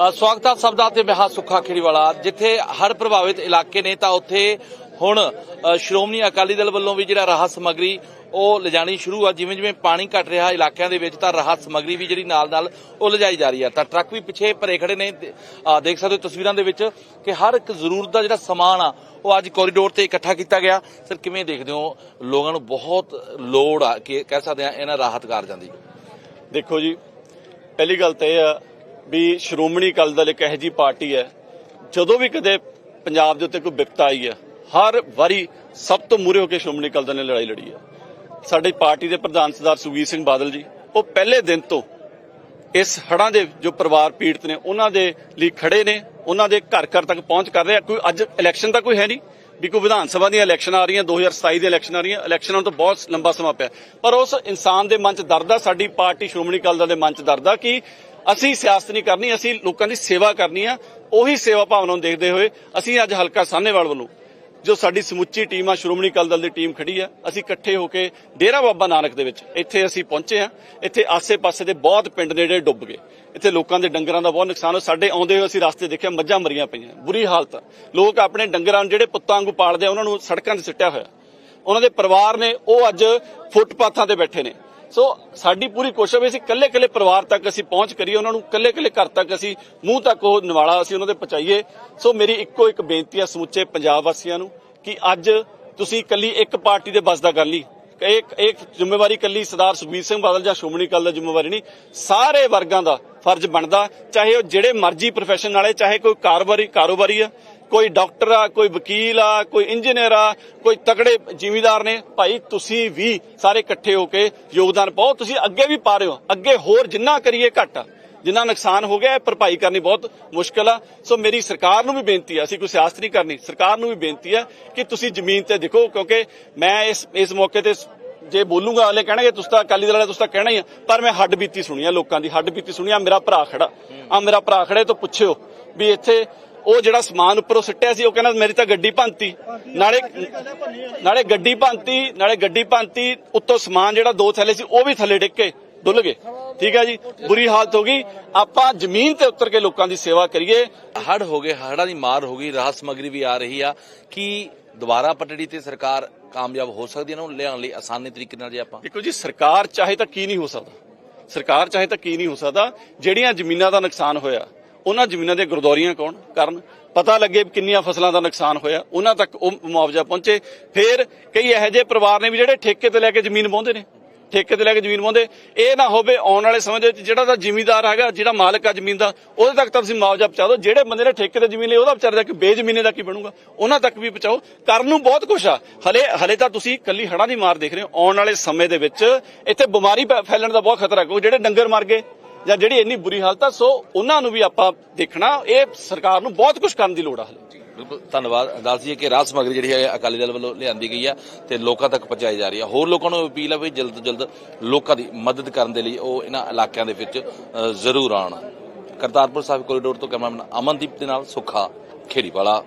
ਸਵਾਗਤ ਹੈ ਸਭ ਦਾ ਤੇ ਮੈਂ ਹਾਂ ਸੁੱਖਾ ਖੇੜੀਵਾਲਾ। ਜਿੱਥੇ ਹਰ ਪ੍ਰਭਾਵਿਤ ਇਲਾਕੇ ਨੇ ਤਾਂ ਉੱਥੇ ਹੁਣ ਸ਼੍ਰੋਮਣੀ ਅਕਾਲੀ ਦਲ ਵੱਲੋਂ ਵੀ ਜਿਹੜਾ ਰਾਹਤ ਸਮੱਗਰੀ ਉਹ ਲਿਜਾਣੀ ਸ਼ੁਰੂ ਆ। ਜਿਵੇਂ ਜਿਵੇਂ ਪਾਣੀ ਘਟ ਰਿਹਾ ਇਲਾਕਿਆਂ ਦੇ ਵਿੱਚ ਤਾਂ ਰਾਹਤ ਸਮੱਗਰੀ ਵੀ ਜਿਹੜੀ ਨਾਲ ਨਾਲ ਉਹ ਲਿਜਾਈ ਜਾ ਰਹੀ ਆ। ਤਾਂ ਟਰੱਕ ਵੀ ਪਿੱਛੇ ਭਰੇ ਖੜੇ ਨੇ। ਦੇਖ ਸਕਦੇ ਹੋ ਤਸਵੀਰਾਂ ਦੇ ਵਿੱਚ ਕਿ ਹਰ ਇੱਕ ਜ਼ਰੂਰਤ ਦਾ ਜਿਹੜਾ ਸਮਾਨ ਆ, ਉਹ ਅੱਜ ਕੋਰੀਡੋਰ ਤੇ ਇਕੱਠਾ ਕੀਤਾ ਗਿਆ। ਸਰ, ਕਿਵੇਂ ਦੇਖਦੇ ਹੋ? ਲੋਕਾਂ ਨੂੰ ਬਹੁਤ ਲੋੜ ਆ ਕਿ ਕਹਿ ਸਕਦੇ ਆ ਇਹਨਾਂ ਰਾਹਤ ਕਾਰਜਾਂ ਦੀ। ਦੇਖੋ ਜੀ, ਪਹਿਲੀ ਗੱਲ ਤਾਂ ਇਹ ਆ ਵੀ ਸ਼੍ਰੋਮਣੀ ਅਕਾਲੀ ਦਲ ਇੱਕ ਇਹੋ ਜਿਹੀ ਪਾਰਟੀ ਹੈ। ਜਦੋਂ ਵੀ ਕਦੇ ਪੰਜਾਬ ਦੇ ਉੱਤੇ ਕੋਈ ਵਿਪਤਾ ਆਈ ਹੈ, ਹਰ ਵਾਰੀ ਸਭ ਤੋਂ ਮੂਰੇ ਹੋ ਕੇ ਸ਼੍ਰੋਮਣੀ ਅਕਾਲੀ ਦਲ ਨੇ ਲੜਾਈ ਲੜੀ ਹੈ। ਸਾਡੀ ਪਾਰਟੀ ਦੇ ਪ੍ਰਧਾਨ ਸਰਦਾਰ ਸੁਖਬੀਰ ਸਿੰਘ ਬਾਦਲ ਜੀ, ਉਹ ਪਹਿਲੇ ਦਿਨ ਤੋਂ ਇਸ ਹੜ੍ਹਾਂ ਦੇ ਜੋ ਪਰਿਵਾਰ ਪੀੜਤ ਨੇ, ਉਹਨਾਂ ਦੇ ਲਈ ਖੜੇ ਨੇ, ਉਹਨਾਂ ਦੇ ਘਰ ਘਰ ਤੱਕ ਪਹੁੰਚ ਕਰ ਰਹੇ ਆ। ਕੋਈ ਅੱਜ ਇਲੈਕਸ਼ਨ ਤਾਂ ਕੋਈ ਹੈ ਨਹੀਂ, ਵੀ ਕੋਈ ਵਿਧਾਨ ਸਭਾ ਦੀਆਂ ਇਲੈਕਸ਼ਨ ਆ ਰਹੀਆਂ 2027 ਦੀਆਂ ਇਲੈਕਸ਼ਨ ਆ ਰਹੀਆਂ, ਇਲੈਕਸ਼ਨਾਂ ਤੋਂ ਬਹੁਤ ਲੰਬਾ ਸਮਾਂ ਪਿਆ। ਪਰ ਉਸ ਇਨਸਾਨ ਦੇ ਮਨ 'ਚ ਦਰਦ ਆ, ਸਾਡੀ ਪਾਰਟੀ ਸ਼੍ਰੋਮਣੀ ਅਕਾਲੀ ਦਲ ਦੇ ਮਨ 'ਚ ਦਰਦ ਆ ਕਿ ਅਸੀਂ ਸਿਆਸਤ ਨਹੀਂ ਕਰਨੀ, ਅਸੀਂ ਲੋਕਾਂ ਦੀ ਸੇਵਾ ਕਰਨੀ ਆ, ਉਹੀ ਸੇਵਾ ਭਾਵਨਾ ਨੂੰ ਦੇਖਦੇ ਹੋਏ ਅਸੀਂ ਅੱਜ ਹਲਕਾ ਸਾਹਨੇਵਾਲ ਵੱਲੋਂ ਜੋ ਸਾਡੀ ਸਮੁੱਚੀ ਟੀਮ ਆ, ਸ਼੍ਰੋਮਣੀ ਅਕਾਲੀ ਦਲ ਦੀ ਟੀਮ ਖੜੀ ਆ, ਅਸੀਂ ਇਕੱਠੇ ਹੋ ਕੇ ਡੇਰਾ ਬਾਬਾ ਨਾਨਕ ਦੇ ਵਿੱਚ ਇੱਥੇ ਅਸੀਂ ਪਹੁੰਚੇ ਆ, ਇੱਥੇ ਆਸੇ-ਪਾਸੇ ਦੇ ਬਹੁਤ ਪਿੰਡ ਨੇ ਜਿਹੜੇ ਡੁੱਬ ਗਏ। ਇੱਥੇ ਲੋਕਾਂ ਦੇ ਡੰਗਰਾਂ ਦਾ ਬਹੁਤ ਨੁਕਸਾਨ ਹੋ ਸਾਡੇ ਆਉਂਦੇ ਹੋਏ ਅਸੀਂ ਰਸਤੇ ਦੇਖਿਆ, ਮੱਝਾਂ ਮਰੀਆਂ ਪਈਆਂ, ਬੁਰੀ ਹਾਲਤ ਆ। ਲੋਕ ਆਪਣੇ ਡੰਗਰਾਂ ਨੂੰ ਜਿਹੜੇ ਪੁੱਤਾਂ ਵਾਂਗੂ ਪਾਲਦੇ ਆ, ਉਹਨਾਂ ਨੂੰ ਸੜਕਾਂ ਤੇ ਸਿੱਟਿਆ ਹੋਇਆ। ਉਹਨਾਂ ਦੇ ਪਰਿਵਾਰ ਨੇ ਉਹ ਅੱਜ ਫੁੱਟਪਾਥਾਂ ਤੇ ਬੈਠੇ ਨੇ। ਸੋ ਸਾਡੀ ਪੂਰੀ ਕੋਸ਼ਿਸ਼ ਹੈ ਅਸੀਂ ਕੱਲੇ ਕੱਲੇ ਪਰਿਵਾਰ ਤੱਕ ਅਸੀਂ ਪਹੁੰਚ ਕਰੀਏ, ਉਹਨਾਂ ਨੂੰ ਕੱਲੇ ਕੱਲੇ ਘਰ ਤੱਕ ਅਸੀਂ ਮੂੰਹ ਤੱਕ ਉਹ ਨਿਵਾਲਾ ਅਸੀਂ ਉਹਨਾਂ ਦੇ ਪਹੁੰਚਾਈਏ। ਸੋ ਮੇਰੀ ਇੱਕੋ ਇੱਕ ਬੇਨਤੀ ਹੈ ਸਮੁੱਚੇ ਪੰਜਾਬ ਵਾਸੀਆਂ ਨੂੰ ਕਿ ਅੱਜ ਤੁਸੀਂ ਕੱਲੀ ਇੱਕ ਪਾਰਟੀ ਦੇ ਬਸ ਦਾ ਗੱਲ ਨਹੀਂ ਇੱਕ ਇੱਕ ਜ਼ਿੰਮੇਵਾਰੀ ਕੱਲੀ ਸਰਦਾਰ ਸੁਖਬੀਰ ਸਿੰਘ ਬਾਦਲ ਜਾਂ ਸ਼੍ਰੋਮਣੀ ਅਕਾਲੀ ਦਾ ਜ਼ਿੰਮੇਵਾਰੀ ਨਹੀਂ, ਸਾਰੇ ਵਰਗਾਂ ਦਾ ਫਰਜ਼ ਬਣਦਾ, ਚਾਹੇ ਉਹ ਜਿਹੜੇ ਮਰਜ਼ੀ ਪ੍ਰੋਫੈਸ਼ਨ ਵਾਲੇ, ਚਾਹੇ ਕੋਈ ਕਾਰੋਬਾਰੀ ਕਾਰੋਬਾਰੀ ਆ, ਕੋਈ ਡਾਕਟਰ ਆ, ਕੋਈ ਵਕੀਲ ਆ, ਕੋਈ ਇੰਜੀਨੀਅਰ ਆ, ਕੋਈ ਤਕੜੇ ਜ਼ਿਮੀਦਾਰ ਨੇ, ਭਾਈ ਤੁਸੀਂ ਵੀ ਸਾਰੇ ਇਕੱਠੇ ਹੋ ਕੇ ਯੋਗਦਾਨ ਪਾਓ, ਤੁਸੀਂ ਅੱਗੇ ਵੀ ਪਾ ਰਹੇ ਹੋ, ਅੱਗੇ ਹੋਰ ਜਿੰਨਾ ਕਰੀਏ ਘੱਟ। ਆ ਜਿੰਨਾ ਨੁਕਸਾਨ ਹੋ ਗਿਆ, ਇਹ ਭਰਪਾਈ ਕਰਨੀ ਬਹੁਤ ਮੁਸ਼ਕਲ ਆ। ਸੋ ਮੇਰੀ ਸਰਕਾਰ ਨੂੰ ਵੀ ਬੇਨਤੀ ਆ, ਅਸੀਂ ਕੋਈ ਸਿਆਸਤ ਨਹੀਂ ਕਰਨੀ, ਸਰਕਾਰ ਨੂੰ ਵੀ ਬੇਨਤੀ ਆ ਕਿ ਤੁਸੀਂ ਜ਼ਮੀਨ ਤੇ ਦੇਖੋ, ਕਿਉਂਕਿ ਮੈਂ ਇਸ ਇਸ ਮੌਕੇ ਤੇ ਜੇ ਬੋਲੂੰਗਾ ਹਲੇ ਕਹਿਣਗੇ ਤੁਸੀਂ ਤਾਂ ਅਕਾਲੀ ਦਲ ਵਾਲੇ ਤੁਸੀਂ ਤਾਂ ਕਹਿਣਾ ਹੀ ਆ। ਪਰ ਮੈਂ ਹੱਡ ਬੀਤੀ ਸੁਣੀ ਆ ਲੋਕਾਂ ਦੀ ਹੱਡ ਬੀਤੀ ਸੁਣੀ ਆ ਮੇਰਾ ਭਰਾ ਖੜਾ। ਆ ਮੇਰਾ ਭਰਾ ਖੜੇ ਤੋਂ ਪੁੱਛਿਓ ਵੀ ਇੱਥੇ ਉਹ ਜਿਹੜਾ ਸਮਾਨ ਉੱਪਰੋਂ ਸਿੱਟਿਆ ਸੀ ਉਹ ਕਹਿੰਦਾ ਮੇਰੀ ਤਾਂ ਗੱਡੀ ਭੰਤੀ ਨਾਲੇ ਨਾਲੇ ਗੱਡੀ ਭੰਤੀ ਨਾਲੇ ਗੱਡੀ ਭੰਤੀ ਉੱਤੋਂ ਸਮਾਨ ਜਿਹੜਾ ਦੋ ਥੱਲੇ ਸੀ ਉਹ ਵੀ ਥੱਲੇ ਡਿੱਗ ਕੇ ਡੁੱਲ ਗਏ। ਠੀਕ ਹੈ ਜੀ? ਬੁਰੀ ਹਾਲਤ ਹੋ ਗਈ। ਆਪਾਂ ਜ਼ਮੀਨ ਤੇ ਉਤਰ ਕੇ ਲੋਕਾਂ ਦੀ ਸੇਵਾ ਕਰੀਏ। ਹੜ ਹੋ ਗਏ ਹੜਾਂ ਦੀ ਮਾਰ ਹੋ ਗਈ ਰਾਹਤ ਸਮੱਗਰੀ ਵੀ ਆ ਰਹੀ ਆ ਕਿ ਦੁਬਾਰਾ ਪਟੜੀ ਤੇ ਸਰਕਾਰ ਕਾਮਯਾਬ ਹੋ ਸਕਦੀ ਹੈ ਨਾ ਉਹਨੂੰ ਲਿਆਉਣ ਲਈ ਆਸਾਨੀ ਤਰੀਕੇ ਨਾਲ ਜੇ ਆਪਾਂ ਦੇਖੋ ਜੀ, ਸਰਕਾਰ ਚਾਹੇ ਤਾਂ ਕੀ ਨਹੀਂ ਹੋ ਸਕਦਾ। ਸਰਕਾਰ ਚਾਹੇ ਤਾਂ ਕੀ ਨਹੀਂ ਹੋ ਸਕਦਾ, ਜਿਹੜੀਆਂ ਜ਼ਮੀਨਾਂ ਦਾ ਨੁਕਸਾਨ ਹੋਇਆ, ਉਹਨਾਂ ਜ਼ਮੀਨਾਂ ਦੇ ਗੁਰਦੌਰੀਆਂ ਕੌਣ ਕਰਨ? ਪਤਾ ਲੱਗੇ ਵੀ ਕਿੰਨੀਆਂ ਫਸਲਾਂ ਦਾ ਨੁਕਸਾਨ ਹੋਇਆ, ਉਹਨਾਂ ਤੱਕ ਉਹ ਮੁਆਵਜ਼ਾ ਪਹੁੰਚੇ। ਫਿਰ ਕਈ ਇਹੋ ਜਿਹੇ ਪਰਿਵਾਰ ਨੇ ਵੀ ਜਿਹੜੇ ਠੇਕੇ ਤੇ ਲੈ ਕੇ ਜ਼ਮੀਨ ਵਾਹੁੰਦੇ ਨੇ। ਠੇਕੇ ਤੇ ਲੈ ਕੇ ਜ਼ਮੀਨ ਪਾਉਂਦੇ ਇਹ ਨਾ ਹੋਵੇ ਆਉਣ ਵਾਲੇ ਸਮੇਂ ਦੇ ਵਿੱਚ ਜਿਹੜਾ ਤਾਂ ਜ਼ਿਮੀਂਦਾਰ ਹੈਗਾ, ਜਿਹੜਾ ਮਾਲਕ ਆ ਜ਼ਮੀਨ ਦਾ, ਉਹਦੇ ਤੱਕ ਤਾਂ ਤੁਸੀਂ ਮੁਆਵਜ਼ਾ ਪਹੁੰਚਾ ਦਿਓ। ਜਿਹੜੇ ਬੰਦੇ ਨੇ ਠੇਕੇ ਤੇ ਜ਼ਮੀਨ ਲਈ, ਉਹਦਾ ਵਿਚਾਰੇ ਦਾ ਕਿ ਬੇਜ਼ਮੀਨੇ ਦਾ ਕੀ ਬਣੂਗਾ? ਉਹਨਾਂ ਤੱਕ ਵੀ ਪਹੁੰਚਾਓ। ਕਰਨ ਨੂੰ ਬਹੁਤ ਕੁਛ ਆ। ਹਲੇ ਹਲੇ ਤਾਂ ਤੁਸੀਂ ਕੱਲੀ ਹੜਾਂ ਦੀ ਮਾਰ ਦੇਖ ਰਹੇ ਹੋ। ਆਉਣ ਵਾਲੇ ਸਮੇਂ ਦੇ ਵਿੱਚ ਇੱਥੇ ਬਿਮਾਰੀ ਫੈਲਣ ਦਾ ਬਹੁਤ ਖਤਰਾ ਕਿਉਂਕਿ ਜਿਹੜੇ ਡੰਗਰ ਮਰ ਗਏ ਜਾਂ ਜਿਹੜੀ ਇੰਨੀ ਬੁਰੀ ਹਾਲਤ ਆ, ਸੋ ਉਹਨਾਂ ਨੂੰ ਵੀ ਆਪਾਂ ਦੇਖਣਾ। ਇਹ ਸਰਕਾਰ ਨੂੰ ਬਹੁਤ ਕੁਝ ਕਰਨ ਦੀ ਲੋੜ ਆ ਹਲੇ। ਧੰਨਵਾਦ। ਦੱਸ ਦਈਏ ਕਿ ਰਾਹਤ ਸਮੱਗਰੀ ਜਿਹੜੀ ਹੈ ਅਕਾਲੀ ਦਲ ਵੱਲੋਂ ਲਿਆਂਦੀ ਗਈ ਆ ਤੇ ਲੋਕਾਂ ਤੱਕ ਪਹੁੰਚਾਈ ਜਾ ਰਹੀ ਆ ਹੋਰ ਲੋਕਾਂ ਨੂੰ ਅਪੀਲ ਆ ਵੀ ਜਲਦ ਤੋਂ ਜਲਦ ਲੋਕਾਂ ਦੀ ਮਦਦ ਕਰਨ ਦੇ ਲਈ ਉਹ ਇਹਨਾਂ ਇਲਾਕਿਆਂ ਦੇ ਵਿੱਚ ਜ਼ਰੂਰ ਆਉਣ। ਕਰਤਾਰਪੁਰ ਸਾਹਿਬ ਕੋਰੀਡੋਰ ਤੋਂ ਕੈਮਰਾਮੈਨ ਅਮਨਦੀਪ ਦੇ ਨਾਲ ਸੁੱਖਾ ਖੇੜੀਵਾਲਾ।